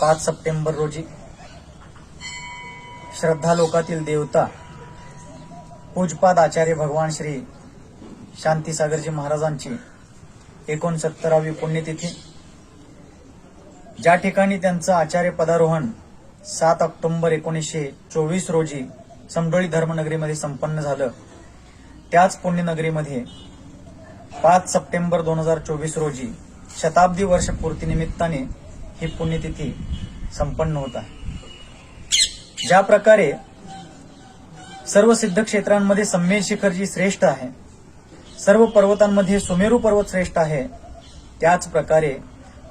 पाच सप्टेंबर रोजी श्रद्धा लोकातील देवता पूजपाद आचार्य भगवान श्री शांतीसागरजी महाराजांची एकोणसत्तरावी पुण्यतिथी. ज्या ठिकाणी त्यांचं आचार्य पदारोहण सात ऑक्टोबर एकोणीसशे चोवीस रोजी समडोळी धर्मनगरीमध्ये संपन्न झालं. त्याच पुण्यनगरीमध्ये पाच सप्टेंबर दोन हजार चोवीस रोजी शताब्दी वर्षपूर्तीनिमित्ताने ही पुण्यतिथी संपन्न होत आहे. ज्या प्रकारे सर्व सिद्ध क्षेत्रांमध्ये सम्मेर शिखर जी श्रेष्ठ आहे सर्व पर्वतांमध्ये सुमेरू पर्वत श्रेष्ठ आहे त्याच प्रकारे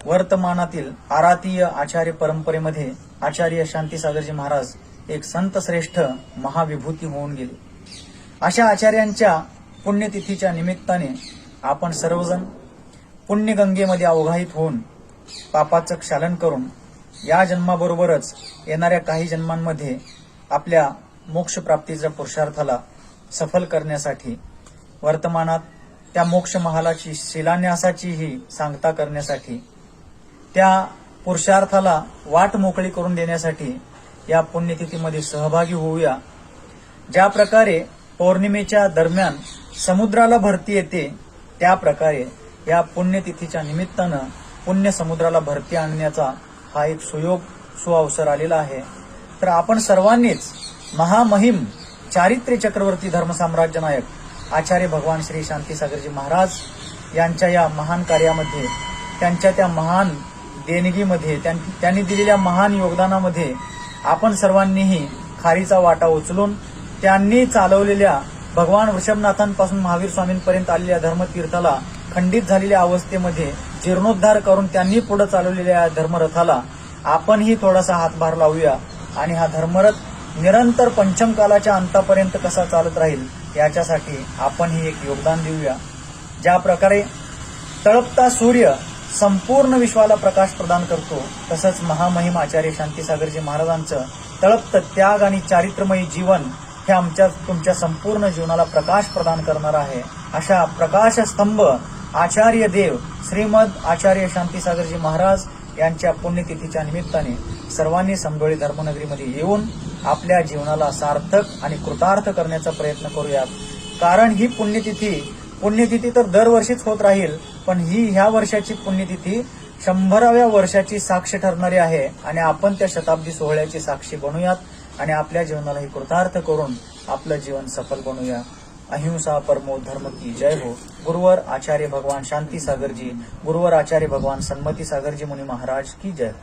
वर्तमानातील आरातीय आचार्य परंपरेमध्ये आचार्य शांतीसागरजी महाराज एक संत श्रेष्ठ महाविभूती होऊन गेले. अशा आचार्यांच्या पुण्यतिथीच्या निमित्ताने आपण सर्वजण पुण्यगंगेमध्ये अवघाहित होऊन पापाचं क्षालन करून या जन्माबरोबरच येणाऱ्या काही जन्मांमध्ये आपल्या मोक्षप्राप्तीच्या पुरुषार्थाला सफल करण्यासाठी वर्तमानात त्या मोक्ष महालाची शिलान्यासाचीही सांगता करण्यासाठी त्या पुरुषार्थाला वाट मोकळी करून देण्यासाठी या पुण्यतिथीमध्ये सहभागी होऊया. ज्या प्रकारे पौर्णिमेच्या दरम्यान समुद्राला भरती येते त्या प्रकारे या पुण्यतिथीच्या निमित्तानं पुण्य समुद्राला भरती आणण्याचा हा एक सुयोग सुअवसर आलेला आहे. तर आपण सर्वांनीच महामहिम चारित्र्य चक्रवर्ती धर्मसाम्राज्य नायक आचार्य भगवान श्री शांतीसागरजी महाराज यांच्या या महान कार्यामध्ये त्यांच्या त्या महान देणगीमध्ये त्यां- त्यांनी दिलेल्या महान योगदानामध्ये आपण सर्वांनीही खारीचा वाटा उचलून त्यांनी चालवलेल्या भगवान वृषभनाथांपासून महावीर स्वामींपर्यंत आलेल्या धर्मतीर्थाला खंडित झालेल्या अवस्थेमध्ये जीर्णोद्धार करून त्यांनी पुढे चालवलेल्या या धर्मरथाला आपणही थोडासा हातभार लावूया आणि हा धर्मरथ निरंतर पंचमकालाच्या अंतापर्यंत कसा चालत राहील याच्यासाठी आपणही एक योगदान देऊया. ज्या प्रकारे तळपता सूर्य संपूर्ण विश्वाला प्रकाश प्रदान करतो तसंच महामहिम आचार्य शांतीसागरजी महाराजांचं तळपत त्याग आणि चारित्र्यमयी जीवन हे आमच्या तुमच्या संपूर्ण जीवनाला प्रकाश प्रदान करणार आहे. अशा प्रकाशस्तंभ आचार्य देव श्रीमद आचार्य शांतीसागरजी महाराज यांच्या पुण्यतिथीच्या निमित्ताने सर्वांनी समडोळी धर्मनगरीमध्ये येऊन आपल्या जीवनाला सार्थक आणि कृतार्थ करण्याचा प्रयत्न करूयात. कारण ही पुण्यतिथी पुण्यतिथी तर दरवर्षीच होत राहील पण ही ह्या वर्षाची पुण्यतिथी शंभराव्या वर्षाची साक्ष ठरणारी आहे आणि आपण त्या शताब्दी सोहळ्याची साक्षी बनूयात आणि आपल्या जीवनाला ही कृतार्थ करून आपलं जीवन सफल बनूया. अहिंसा परमो धर्म की जय हो। गुरुवर आचार्य भगवान शांती सागरजी गुरुवर आचार्य भगवान सन्मती सागरजी मुनी महाराज की जय।